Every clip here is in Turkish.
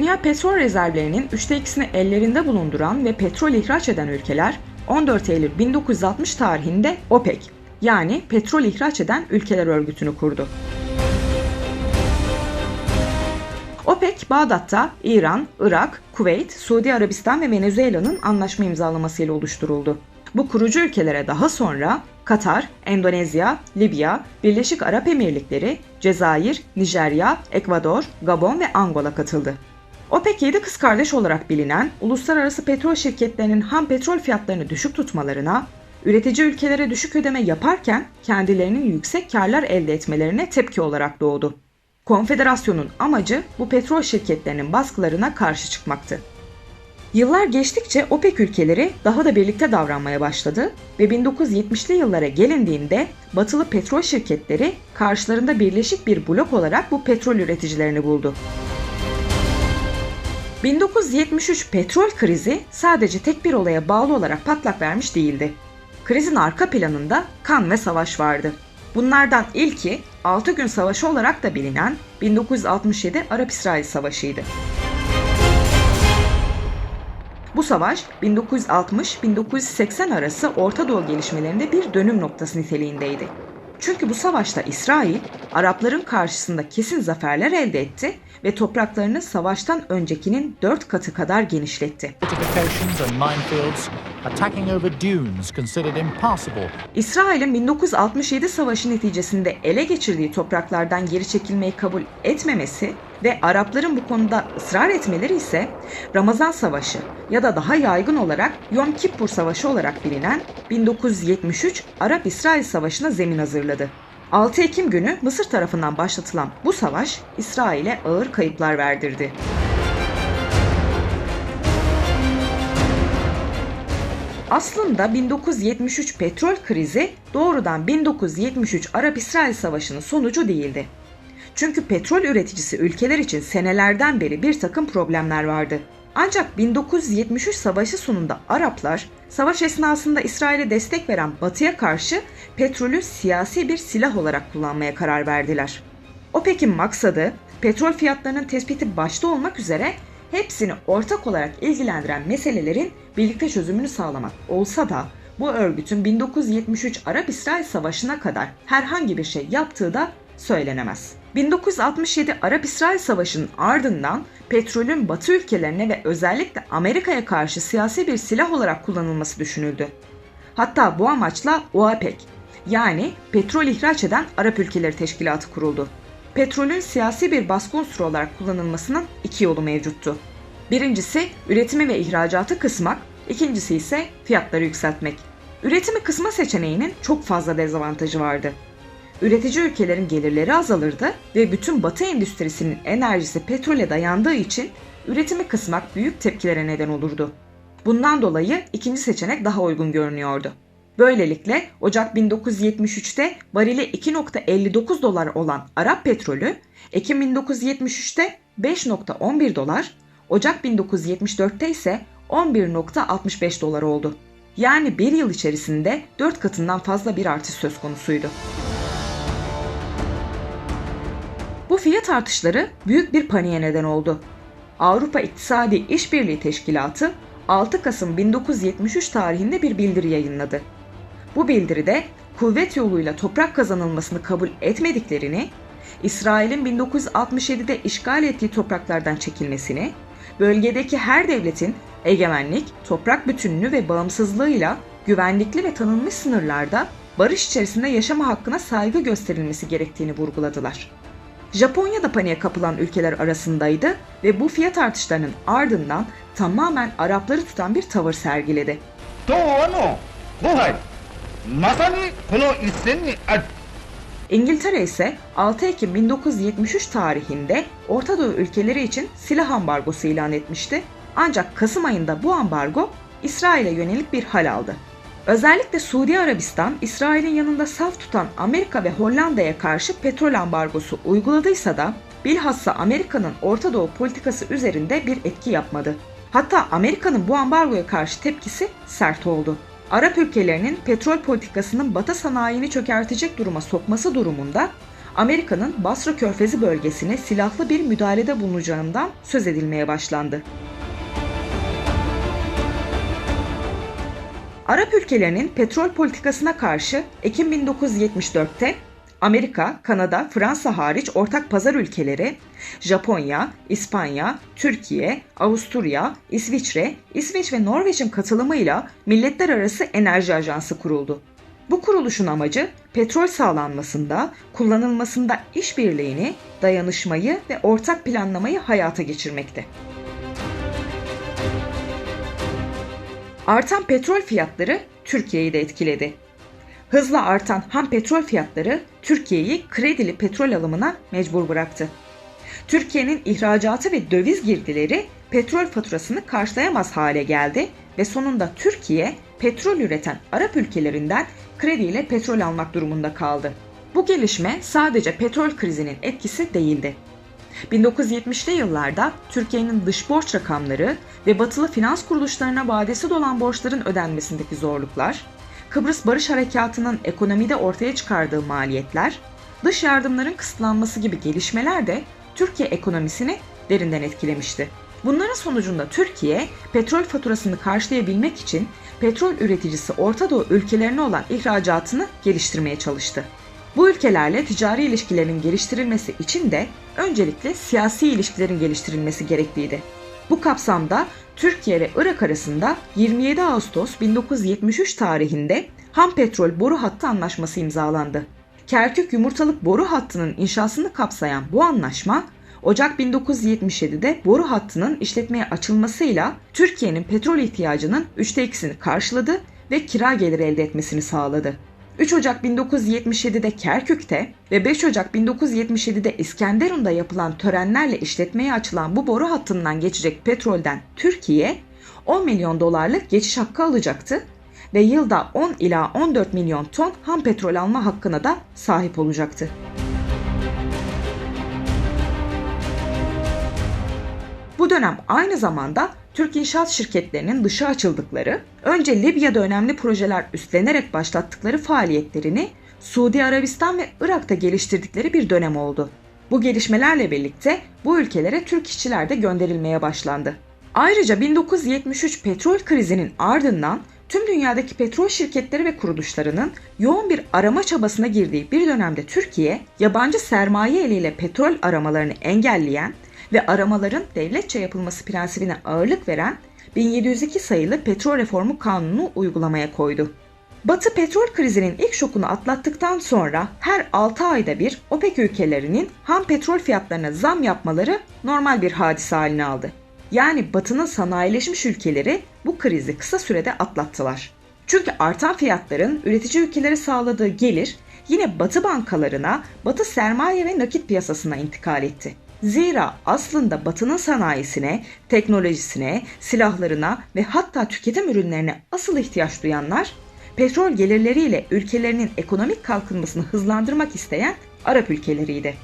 Dünya petrol rezervlerinin üçte ikisini ellerinde bulunduran ve petrol ihraç eden ülkeler 14 Eylül 1960 tarihinde OPEC yani petrol ihraç eden ülkeler örgütünü kurdu. OPEC, Bağdat'ta İran, Irak, Kuveyt, Suudi Arabistan ve Venezuela'nın anlaşma imzalamasıyla oluşturuldu. Bu kurucu ülkelere daha sonra Katar, Endonezya, Libya, Birleşik Arap Emirlikleri, Cezayir, Nijerya, Ekvador, Gabon ve Angola katıldı. OPEC 7 kız kardeş olarak bilinen uluslararası petrol şirketlerinin ham petrol fiyatlarını düşük tutmalarına, üretici ülkelere düşük ödeme yaparken kendilerinin yüksek karlar elde etmelerine tepki olarak doğdu. Konfederasyonun amacı bu petrol şirketlerinin baskılarına karşı çıkmaktı. Yıllar geçtikçe OPEC ülkeleri daha da birlikte davranmaya başladı ve 1970'li yıllara gelindiğinde batılı petrol şirketleri karşılarında birleşik bir blok olarak bu petrol üreticilerini buldu. 1973 petrol krizi sadece tek bir olaya bağlı olarak patlak vermiş değildi. Krizin arka planında kan ve savaş vardı. Bunlardan ilki 6 gün savaşı olarak da bilinen 1967 Arap-İsrail Savaşı'ydı. Bu savaş 1960-1980 arası Orta Doğu gelişmelerinde bir dönüm noktası niteliğindeydi. Çünkü bu savaşta İsrail, Arapların karşısında kesin zaferler elde etti ve topraklarını savaştan öncekinin dört katı kadar genişletti. Attacking over dunes considered impassable. İsrail'in 1967 savaşı neticesinde ele geçirdiği topraklardan geri çekilmeyi kabul etmemesi ve Arapların bu konuda ısrar etmeleri ise Ramazan Savaşı ya da daha yaygın olarak Yom Kippur Savaşı olarak bilinen 1973 Arap-İsrail Savaşı'na zemin hazırladı. 6 Ekim günü Mısır tarafından başlatılan bu savaş İsrail'e ağır kayıplar verdirdi. Aslında 1973 petrol krizi doğrudan 1973 Arap-İsrail Savaşı'nın sonucu değildi. Çünkü petrol üreticisi ülkeler için senelerden beri bir takım problemler vardı. Ancak 1973 savaşı sonunda Araplar, savaş esnasında İsrail'e destek veren Batı'ya karşı petrolü siyasi bir silah olarak kullanmaya karar verdiler. OPEC'in maksadı, petrol fiyatlarının tespiti başta olmak üzere hepsini ortak olarak ilgilendiren meselelerin birlikte çözümünü sağlamak olsa da bu örgütün 1973 Arap-İsrail Savaşı'na kadar herhangi bir şey yaptığı da söylenemez. 1967 Arap-İsrail Savaşı'nın ardından petrolün Batı ülkelerine ve özellikle Amerika'ya karşı siyasi bir silah olarak kullanılması düşünüldü. Hatta bu amaçla OAPEC yani petrol ihraç eden Arap ülkeleri teşkilatı kuruldu. Petrolün siyasi bir baskı unsuru olarak kullanılmasının iki yolu mevcuttu. Birincisi üretimi ve ihracatı kısmak, ikincisi ise fiyatları yükseltmek. Üretimi kısma seçeneğinin çok fazla dezavantajı vardı. Üretici ülkelerin gelirleri azalırdı ve bütün batı endüstrisinin enerjisi petrole dayandığı için üretimi kısmak büyük tepkilere neden olurdu. Bundan dolayı ikinci seçenek daha uygun görünüyordu. Böylelikle Ocak 1973'te varili 2.59 dolar olan Arap petrolü Ekim 1973'te 5.11 dolar, Ocak 1974'te ise 11.65 dolar oldu. Yani bir yıl içerisinde 4 katından fazla bir artış söz konusuydu. Bu fiyat artışları büyük bir paniğe neden oldu. Avrupa İktisadi İşbirliği Teşkilatı 6 Kasım 1973 tarihinde bir bildiri yayınladı. Bu bildiride kuvvet yoluyla toprak kazanılmasını kabul etmediklerini, İsrail'in 1967'de işgal ettiği topraklardan çekilmesini, bölgedeki her devletin egemenlik, toprak bütünlüğü ve bağımsızlığıyla güvenlikli ve tanınmış sınırlarda barış içerisinde yaşama hakkına saygı gösterilmesi gerektiğini vurguladılar. Japonya da paniğe kapılan ülkeler arasındaydı ve bu fiyat artışlarının ardından tamamen Arapları tutan bir tavır sergiledi. Doğru, まさにこの一戦にある İngiltere ise 6 Ekim 1973 tarihinde Orta Doğu ülkeleri için silah ambargosu ilan etmişti. Ancak Kasım ayında bu ambargo İsrail'e yönelik bir hal aldı. Özellikle Suudi Arabistan, İsrail'in yanında saf tutan Amerika ve Hollanda'ya karşı petrol ambargosu uyguladıysa da bilhassa Amerika'nın Orta Doğu politikası üzerinde bir etki yapmadı. Hatta Amerika'nın bu ambargoya karşı tepkisi sert oldu. Arap ülkelerinin petrol politikasının Batı sanayini çökertecek duruma sokması durumunda Amerika'nın Basra Körfezi bölgesine silahlı bir müdahalede bulunacağından söz edilmeye başlandı. Arap ülkelerinin petrol politikasına karşı Ekim 1974'te Amerika, Kanada, Fransa hariç ortak pazar ülkeleri Japonya, İspanya, Türkiye, Avusturya, İsviçre, İsveç ve Norveç'in katılımıyla Milletler Arası Enerji Ajansı kuruldu. Bu kuruluşun amacı petrol sağlanmasında, kullanılmasında işbirliğini, dayanışmayı ve ortak planlamayı hayata geçirmekte. Artan petrol fiyatları Türkiye'yi de etkiledi. Hızla artan ham petrol fiyatları Türkiye'yi kredili petrol alımına mecbur bıraktı. Türkiye'nin ihracatı ve döviz girdileri petrol faturasını karşılayamaz hale geldi ve sonunda Türkiye petrol üreten Arap ülkelerinden krediyle petrol almak durumunda kaldı. Bu gelişme sadece petrol krizinin etkisi değildi. 1970'li yıllarda Türkiye'nin dış borç rakamları ve batılı finans kuruluşlarına vadesi dolan borçların ödenmesindeki zorluklar, Kıbrıs Barış Harekatı'nın ekonomide ortaya çıkardığı maliyetler, dış yardımların kısıtlanması gibi gelişmeler de Türkiye ekonomisini derinden etkilemişti. Bunların sonucunda Türkiye petrol faturasını karşılayabilmek için petrol üreticisi Orta Doğu ülkelerine olan ihracatını geliştirmeye çalıştı. Bu ülkelerle ticari ilişkilerin geliştirilmesi için de öncelikle siyasi ilişkilerin geliştirilmesi gerekliydi. Bu kapsamda Türkiye ve Irak arasında 27 Ağustos 1973 tarihinde ham petrol boru hattı anlaşması imzalandı. Kerkük yumurtalık boru hattının inşasını kapsayan bu anlaşma Ocak 1977'de boru hattının işletmeye açılmasıyla Türkiye'nin petrol ihtiyacının üçte ikisini karşıladı ve kira geliri elde etmesini sağladı. 3 Ocak 1977'de Kerkük'te ve 5 Ocak 1977'de İskenderun'da yapılan törenlerle işletmeye açılan bu boru hattından geçecek petrolden Türkiye 10 milyon dolarlık geçiş hakkı alacaktı ve yılda 10 ila 14 milyon ton ham petrol alma hakkına da sahip olacaktı. Bu dönem aynı zamanda Türk inşaat şirketlerinin dışa açıldıkları, önce Libya'da önemli projeler üstlenerek başlattıkları faaliyetlerini Suudi Arabistan ve Irak'ta geliştirdikleri bir dönem oldu. Bu gelişmelerle birlikte bu ülkelere Türk işçiler de gönderilmeye başlandı. Ayrıca 1973 petrol krizinin ardından tüm dünyadaki petrol şirketleri ve kuruluşlarının yoğun bir arama çabasına girdiği bir dönemde Türkiye, yabancı sermaye eliyle petrol aramalarını engelleyen ve aramaların devletçe yapılması prensibine ağırlık veren 1702 sayılı Petrol Reformu Kanunu uygulamaya koydu. Batı petrol krizinin ilk şokunu atlattıktan sonra her 6 ayda bir OPEC ülkelerinin ham petrol fiyatlarına zam yapmaları normal bir hadise haline aldı. Yani Batı'nın sanayileşmiş ülkeleri bu krizi kısa sürede atlattılar. Çünkü artan fiyatların üretici ülkelere sağladığı gelir yine Batı bankalarına, Batı sermaye ve nakit piyasasına intikal etti. Zira aslında Batı'nın sanayisine, teknolojisine, silahlarına ve hatta tüketim ürünlerine asıl ihtiyaç duyanlar, petrol gelirleriyle ülkelerinin ekonomik kalkınmasını hızlandırmak isteyen Arap ülkeleriydi.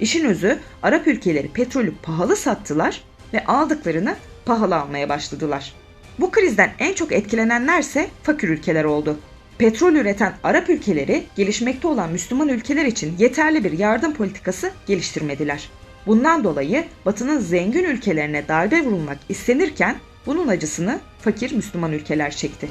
İşin özü Arap ülkeleri petrolü pahalı sattılar ve aldıklarını pahalı almaya başladılar. Bu krizden en çok etkilenenlerse fakir ülkeler oldu. Petrol üreten Arap ülkeleri gelişmekte olan Müslüman ülkeler için yeterli bir yardım politikası geliştirmediler. Bundan dolayı Batı'nın zengin ülkelerine darbe vurulmak istenirken bunun acısını fakir Müslüman ülkeler çekti.